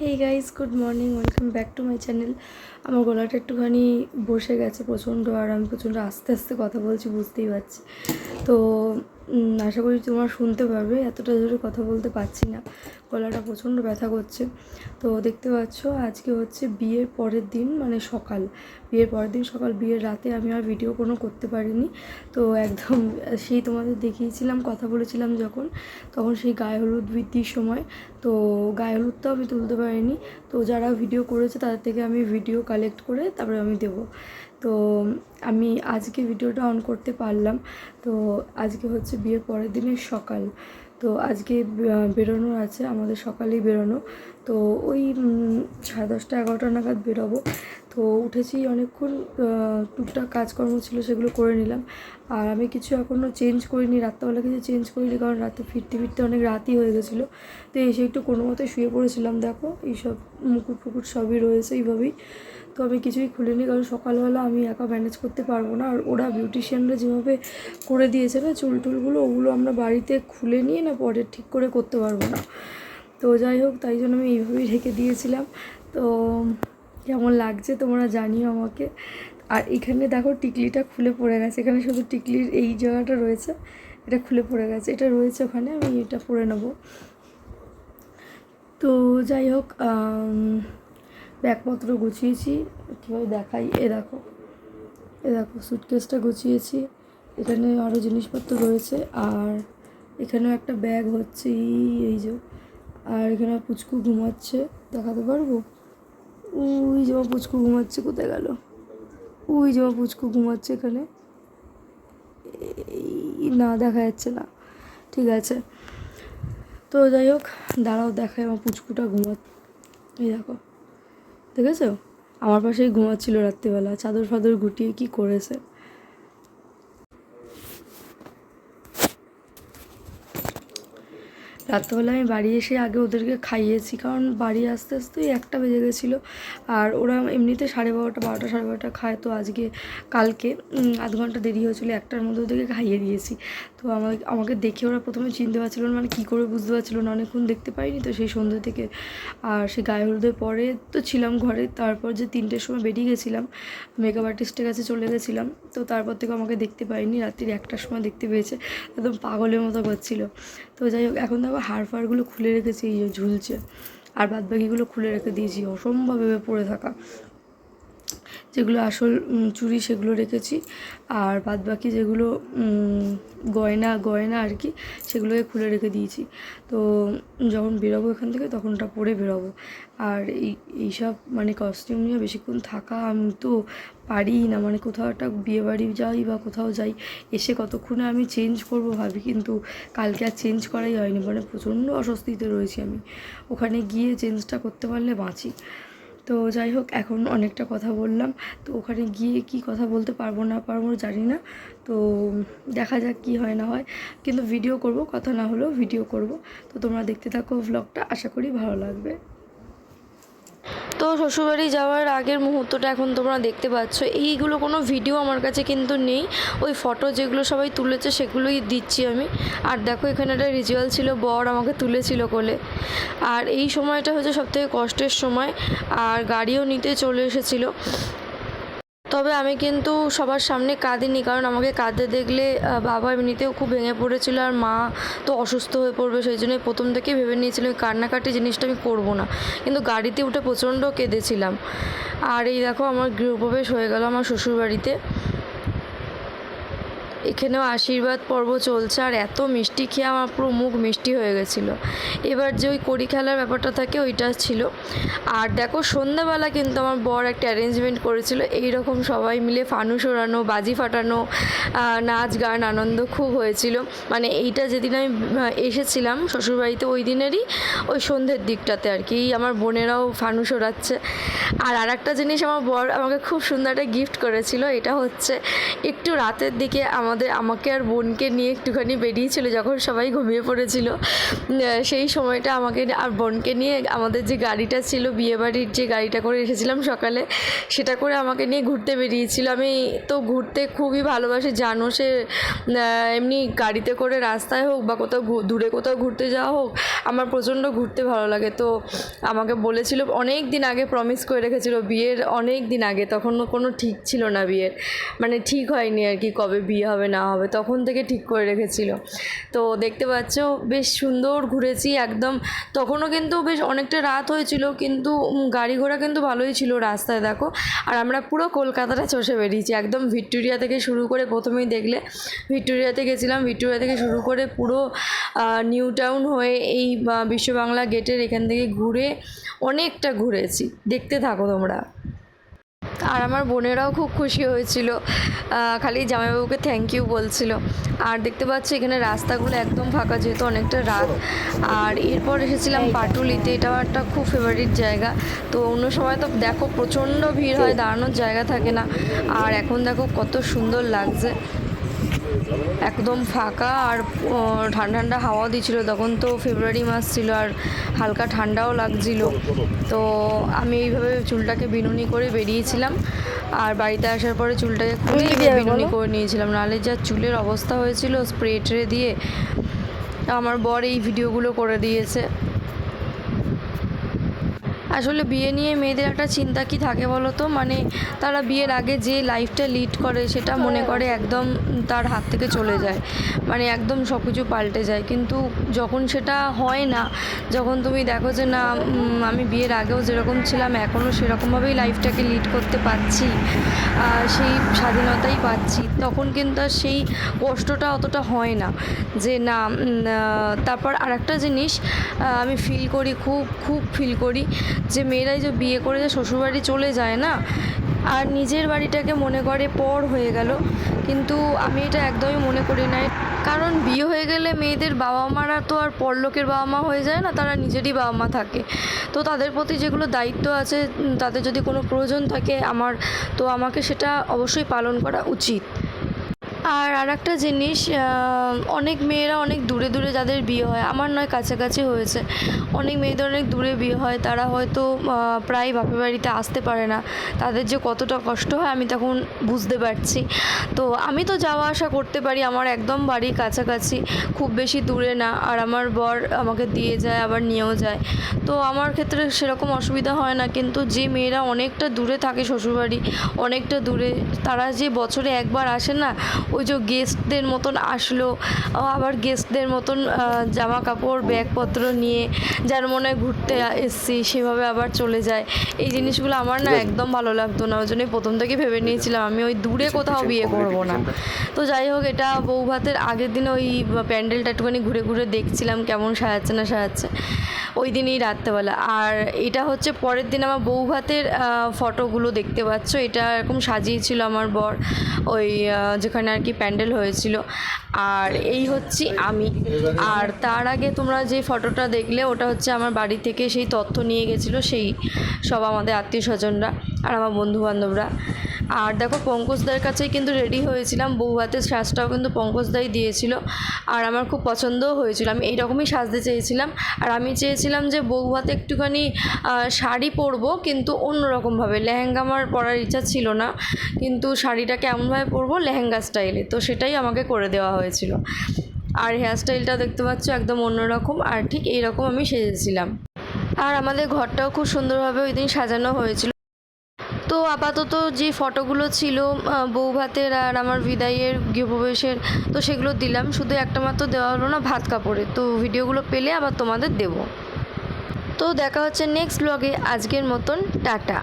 Hey guys good morning welcome back to my channel আমার গলাটা একটুখানি বসে গেছে প্রচণ্ড, আর আমি প্রচণ্ড আস্তে আস্তে কথা বলছি, বুঝতেই পারছি। তো আশা করি তোমরা শুনতে পারবে। এতটা জোরে কথা বলতে পারছি না। গলাটা প্রচণ্ড ব্যথা করছে। তো দেখতে পাচ্ছ, আজকে হচ্ছে বিয়ের পরের দিন মানে সকাল। বিয়ের পরের দিন সকাল, বিয়ের রাতে আমি আর ভিডিও কোনো করতে পারিনি। তো একদম সেই তোমাদের দেখিয়েছিলাম, কথা বলেছিলাম যখন, তখন সেই গায়ে হলুদ বৃদ্ধির সময়। তো গায়ে হলুদটাও আমি তুলতে পারিনি। তো যারা ভিডিও করেছে, তাদের থেকে আমি ভিডিও কালেক্ট করে তারপরে আমি দেবো। তো আমি আজকে ভিডিওটা অন করতে পারলাম। তো আজকে হচ্ছে বিয়ের পরের দিনের সকাল। তো আজকে বেরোনো আছে, আমাদের সকালেই বেরোনো। তো ওই সাড়ে দশটা এগারোটা নাগাদ বেরোবো। তো উঠেছি অনেকক্ষণ টুকটাক কাজকর্ম ছিল, সেগুলো করে নিলাম। আর আমি কিছু এখনও চেঞ্জ করিনি, রাত্রেবেলা কিছু চেঞ্জ করিনি, কারণ রাতে ফিরতে ফিরতে অনেক রাতই হয়ে গেছিল। তো এসে একটু কোনো মতে শুয়ে পড়েছিলাম, দেখো, এইসব মুকুট ফুকুট সবই রয়েছে এইভাবেই। তো আমি কিছুই খুলিনি, কারণ সকালবেলা আমি একা ম্যানেজ করতে পারব না। আর ওরা বিউটিশিয়ানরা যেভাবে করে দিয়েছে না চুল টুলগুলো, ওগুলো আমরা বাড়িতে খুলে নিয়ে না পরে ঠিক করে করতে পারব না। তো যাই হোক, তাই জন্য আমি এইভাবেই ঢেকে দিয়েছিলাম। তো কেমন লাগছে তোমরা জানিও আমাকে। আর এখানে দেখো টিকলিটা খুলে পড়ে গেছে। এখানে শুধু টিকলির এই জায়গাটা রয়েছে, এটা খুলে পড়ে গেছে। এটা রয়েছে ওখানে, আমি এটা পরে নেব। তো যাই হোক ব্যাগপত্র গুছিয়েছি, কীভাবে দেখাই? এ দেখো এ দেখো সুটকেসটা গুছিয়েছি। এখানে আরও জিনিসপত্র রয়েছে, আর এখানেও একটা ব্যাগ হচ্ছে, এই যে। আর এখানে পুচকু ঘুমাচ্ছে। দেখাতে পারব? ওই জমা পুচকু ঘুমাচ্ছে, কোথায় গেল? ওই জমা পুচকু ঘুমাচ্ছে এখানে। এই না, দেখা যাচ্ছে না। ঠিক আছে। তো যাই হোক, দাঁড়াও দেখায় আমার পুচকুটা ঘুমা এই দেখো। দেখেছ? আমার পাশেই ঘুমাচ্ছিল রাত্রিবেলা, চাদর ফাদর গুটিয়ে কি করেছে। রাত্রেবেলা আমি বাড়ি এসে আগে ওদেরকে খাইয়েছি, কারণ বাড়ি আসতে আসতেই একটা বেজে গেছিল। আর ওরা এমনিতে সাড়ে বারোটা বারোটা, সাড়ে বারোটা খায়, তো আজকে, কালকে আধ ঘণ্টা দেরি হয়েছিলো, একটার মধ্যে ওদেরকে খাইয়ে দিয়েছি। তো আমাকে আমাকে দেখে ওরা প্রথমে চিনতে পারছিল না মানে কী করে বুঝতে পারছিল না, অনেকক্ষণ দেখতে পাইনি তো সেই সন্ধ্যে থেকে। আর সেই গায়ে হলুদের পরে তো ছিলাম ঘরে, তারপর যে তিনটের সময় বেরিয়ে গেছিলাম মেকআপ আর্টিস্টের কাছে চলে গেছিলাম, তো তারপর থেকে আমাকে দেখতে পাইনি, রাত্রির একটার সময় দেখতে পেয়েছে, একদম পাগলের মতো করছিল। তো যাই হোক, এখন দেখো হাড় ফাড়গুলো খুলে রেখেছি, এই যে ঝুলছে, আর বাদবাকিগুলো খুলে রেখে দিয়েছি, অসম্ভব অসম্ভবভাবে পড়ে থাকা। যেগুলো আসল চুড়ি সেগুলো রেখেছি। আর বাদ বাকি যেগুলো গয়না গয়না আর কি, সেগুলোকে খুলে রেখে দিয়েছি। তো যখন বেরোবো এখান থেকে তখন ওটা পরে বেরোবো। আর এই, এইসব মানে কস্টিউম নিয়ে বেশিক্ষণ থাকা আমি তো পারি না। মানে কোথাও একটা বিয়ে বাড়ি যাই বা কোথাও যাই, এসে কতক্ষণে আমি চেঞ্জ করব ভাবি। কিন্তু কালকে আর চেঞ্জ করাই হয়নি। মানে প্রচণ্ড অস্বস্তিতে রয়েছি আমি। ওখানে গিয়ে চেঞ্জটা করতে পারলে বাঁচি। তো যাই হোক, এখন অনেকটা কথা বললাম। তো ওখানে গিয়ে কি কথা বলতে পারব না পারব জানি না। তো দেখা যাক কি হয় না হয়। কিন্তু ভিডিও করব, কথা না হলেও ভিডিও করব। তো তোমরা দেখতে থাকো ব্লগটা আশা করি ভালো লাগবে। তো শ্বশুরবাড়ি যাওয়ার আগের মুহূর্তটা এখন তোমরা দেখতে পাচ্ছ। এইগুলো কোনো ভিডিও আমার কাছে কিন্তু নেই। ওই ফটো যেগুলো সবাই তুলেছে সেগুলোই দিচ্ছি আমি। আর দেখো, এখানে একটা রিজুয়াল ছিল, বর আমাকে তুলেছিল কোলে। আর এই সময়টা হচ্ছে সবথেকে কষ্টের সময়। আর গাড়িও নিতে চলে এসেছিল। তবে আমি কিন্তু সবার সামনে কাঁদিনি, কারণ আমাকে কাঁদতে দেখলে বাবা এমনিতেও খুব ভেঙে পড়েছিল আর মা তো অসুস্থ হয়ে পড়বে, সেই জন্যই প্রথম থেকেই ভেবে নিয়েছিলাম কান্নাকাটি জিনিসটা আমি করব না। কিন্তু গাড়িতে উঠে প্রচণ্ড কেঁদেছিলাম। আর এই দেখো আমার গৃহপ্রবেশ হয়ে গেল আমার শ্বশুরবাড়িতে। এখানেও আশীর্বাদ পর্ব চলছে আর এত মিষ্টি খেয়ে আমার পুরো মুখ মিষ্টি হয়ে গেছিল। এবার যে ওই কড়ি খেলার ব্যাপারটা থাকে ওইটা ছিল। আর দেখো সন্ধ্যাবেলা কিন্তু আমার বর একটা অ্যারেঞ্জমেন্ট করেছিল। এই রকম সবাই মিলে ফানুস ওড়ানো বাজি ফাটানো নাচ গান আনন্দ খুব হয়েছিল। মানে এইটা যেদিন আমি এসেছিলাম শ্বশুরবাড়িতে ওই দিনেরই ওই সন্ধ্যের দিকটাতে আর কি। আমার বোনেরাও ফানুস ওড়াচ্ছে আর আরেকটা জিনিস আমার বর আমাকে খুব সুন্দর একটা গিফট করেছিল। এটা হচ্ছে একটু রাতের দিকে আমাকে আমাদের, আমাকে আর বোনকে নিয়ে একটুখানি বেরিয়েছিল যখন সবাই ঘুমিয়ে পড়েছিল। সেই সময়টা আমাকে আর বোনকে নিয়ে আমাদের যে গাড়িটা ছিল, বিয়েবাড়ির যে গাড়িটা করে এসেছিলাম সকালে, সেটা করে আমাকে নিয়ে ঘুরতে বেরিয়েছিল। আমি তো ঘুরতে খুবই ভালোবাসি, জানো সে এমনি গাড়িতে করে রাস্তায় হোক বা কোথাও দূরে কোথাও ঘুরতে যাওয়া হোক, আমার প্রচণ্ড ঘুরতে ভালো লাগে। তো আমাকে বলেছিল, অনেক দিন আগে প্রমিস করে রেখেছিল, বিয়ের অনেক দিন আগে তখন কোনো ঠিক ছিল না বিয়ের। মানে ঠিক হয়নি আর কি, কবে বিয়ে হবে। না হবে তখন থেকে ঠিক করে রেখেছিল। তো দেখতে পাচ্ছ বেশ সুন্দর ঘুরেছি একদম। তখনও কিন্তু বেশ অনেকটা রাত হয়েছিল কিন্তু গাড়ি ঘোড়া কিন্তু ভালোই ছিল রাস্তায় দেখো। আর আমরা পুরো কলকাতাটা চষে বেরিয়েছি একদম ভিক্টোরিয়া থেকে শুরু করে প্রথমেই দেখলে ভিক্টোরিয়াতে গেছিলাম। ভিক্টোরিয়া থেকে শুরু করে পুরো নিউ টাউন হয়ে এই আহ, বিশ্ব বাংলা গেটের এখান থেকে ঘুরে অনেকটা ঘুরেছি। দেখতে থাকো তোমরা। আর আমার বোনেরাও খুব খুশি হয়েছিল। খালি জামাইবাবুকে থ্যাংক ইউ বলছিল। আর দেখতে পাচ্ছি এখানে রাস্তাগুলো একদম ফাঁকা যেহেতু অনেকটা রাত। আর এরপর এসেছিলাম পাটুলিতে এটাও একটা খুব ফেভারিট জায়গা। তো অন্য সময় তো দেখো প্রচণ্ড ভিড় হয় দাঁড়ানোর জায়গা থাকে না। আর এখন দেখো কত সুন্দর লাগছে। একদম ফাঁকা আর ঠান্ডা ঠান্ডা হাওয়া দিচ্ছিল। তখন তো ফেব্রুয়ারি মাস ছিল আর হালকা ঠান্ডাও লাগছিল। তো আমি এইভাবে চুলটাকে বিনুনি করে বেরিয়েছিলাম। আর বাড়িতে আসার পরে চুলটাকে খুলে বিনুনি করে নিয়েছিলাম। নাহলে যা চুলের অবস্থা হয়েছিল স্প্রে ট্রে দিয়ে। আমার বর এই ভিডিওগুলো করে দিয়েছে। আসলে বিয়ে নিয়ে মেয়েদের একটা চিন্তা কি থাকে বলো তো মানে তারা বিয়ের আগে যে লাইফটা লিড করে সেটা মনে করে একদম তার হাত থেকে চলে যায়। মানে একদম সব কিছু পাল্টে যায়। কিন্তু যখন সেটা হয় না যখন তুমি দেখো যে না আমি বিয়ের আগেও যেরকম ছিলাম এখনও সেরকমভাবেই লাইফটাকে লিড করতে পারছি আর সেই স্বাধীনতাই পাচ্ছি তখন কিন্তু আর সেই কষ্টটা অতটা হয় না। যে না তারপর আরেকটা জিনিস আমি ফিল করি খুব খুব ফিল করি যে মেয়েরাই যে বিয়ে করে যে শ্বশুরবাড়ি চলে যায় না, আর নিজের বাড়িটাকে মনে করে পর হয়ে গেল। কিন্তু আমি এটা একদমই মনে করি না কারণ বিয়ে হয়ে গেলে মেয়েদের বাবা মারা তো আর পরলোকের বাবা মা হয়ে যায় না, তারা নিজেরই বাবা মা থাকে। তো তাদের প্রতি যেগুলো দায়িত্ব আছে তাদের যদি কোনো প্রয়োজন থাকে, আমার, তো আমাকে সেটা অবশ্যই পালন করা উচিত। আর আরেকটা জিনিস অনেক মেয়েরা অনেক দূরে দূরে যাদের বিয়ে হয়, আমার নয়, কাছাকাছি হয়েছে, অনেক মেয়েদের অনেক দূরে বিয়ে হয়, তারা হয়তো প্রায় বাপের বাড়িতে আসতে পারে না, তাদের যে কতটা কষ্ট হয় আমি তখন বুঝতে পারছি। তো আমি তো যাওয়া আসা করতে পারি, আমার একদম বাড়ির কাছাকাছি, খুব বেশি দূরে না, আর আমার বর আমাকে দিয়ে যায়, আবার নিয়েও যায়। তো আমার ক্ষেত্রে সেরকম অসুবিধা হয় না, কিন্তু যে মেয়েরা অনেকটা দূরে থাকে শ্বশুরবাড়ি, অনেকটা দূরে, তারা যে বছরে একবার আসে না ওই যে গেস্টদের মতন আসলো আবার গেস্টদের মতন জামা কাপড় ব্যাগপত্র নিয়ে যার মনে হয় ঘুরতে এসছি সেভাবে আবার চলে যায়। এই জিনিসগুলো আমার না একদম ভালো লাগতো না ওই জন্যই প্রথম থেকে ভেবে নিয়েছিলাম আমি ওই দূরে কোথাও বিয়ে করব না। তো যাই হোক এটা বউ ভাতের আগের দিনে ওই প্যান্ডেলটা একটুখানি ঘুরে ঘুরে দেখছিলাম কেমন সাজাচ্ছে না সাজাচ্ছে ওই দিনই রাত্রেবেলা। আর এটা হচ্ছে পরের দিন আমার বউ ভাতের ফটোগুলো দেখতে পাচ্ছ এটা এরকম সাজিয়েছিল আমার বর ওই যেখানে আর কি প্যান্ডেল হয়েছিল। আর এই হচ্ছে আমি। আর তার আগে তোমরা যে ফটোটা দেখলে, ওটা হচ্ছে আমার বাড়ি থেকে সেই তথ্য নিয়ে গেছিল, সেই সব আমাদের আত্মীয় স্বজনরা আর আমার বন্ধু বান্ধবরা আর দেখো পঙ্কজদার কাছেই কিন্তু রেডি হয়েছিলাম। বউ হাতের সাজটাও কিন্তু পঙ্কজদাই দিয়েছিল। আর আমার খুব পছন্দও হয়েছিল। আমি এইরকমই সাজতে চেয়েছিলাম। আর আমি চেয়েছিলাম যে বউ হাতে একটুখানি শাড়ি পরবো, কিন্তু অন্যরকমভাবে। লেহেঙ্গা আমার পরার ইচ্ছা ছিল না। কিন্তু শাড়িটা কেমনভাবে পরবো, লেহেঙ্গা স্টাইলে। তো সেটাই আমাকে করে দেওয়া হয়েছিল। আর হেয়ারস্টাইলটা দেখতে পাচ্ছ, একদম অন্যরকম। আর ঠিক এইরকম আমি সেজেছিলাম। আর আমাদের ঘরটাও খুব সুন্দরভাবে ওই দিন সাজানো হয়েছিল। তো আপাতত যে ফটোগুলো ছিল আহ, বউ ভাতের আর আমার বিদায়ের গৃহপ্রবেশের তো সেগুলো দিলাম। শুধু একটা মাত্র দেওয়া হলো না ভাত কাপড়ে তো ভিডিওগুলো পেলে আবার তোমাদের দেবো। তো দেখা হচ্ছে নেক্সট ব্লগে আজকের মতন টাটা।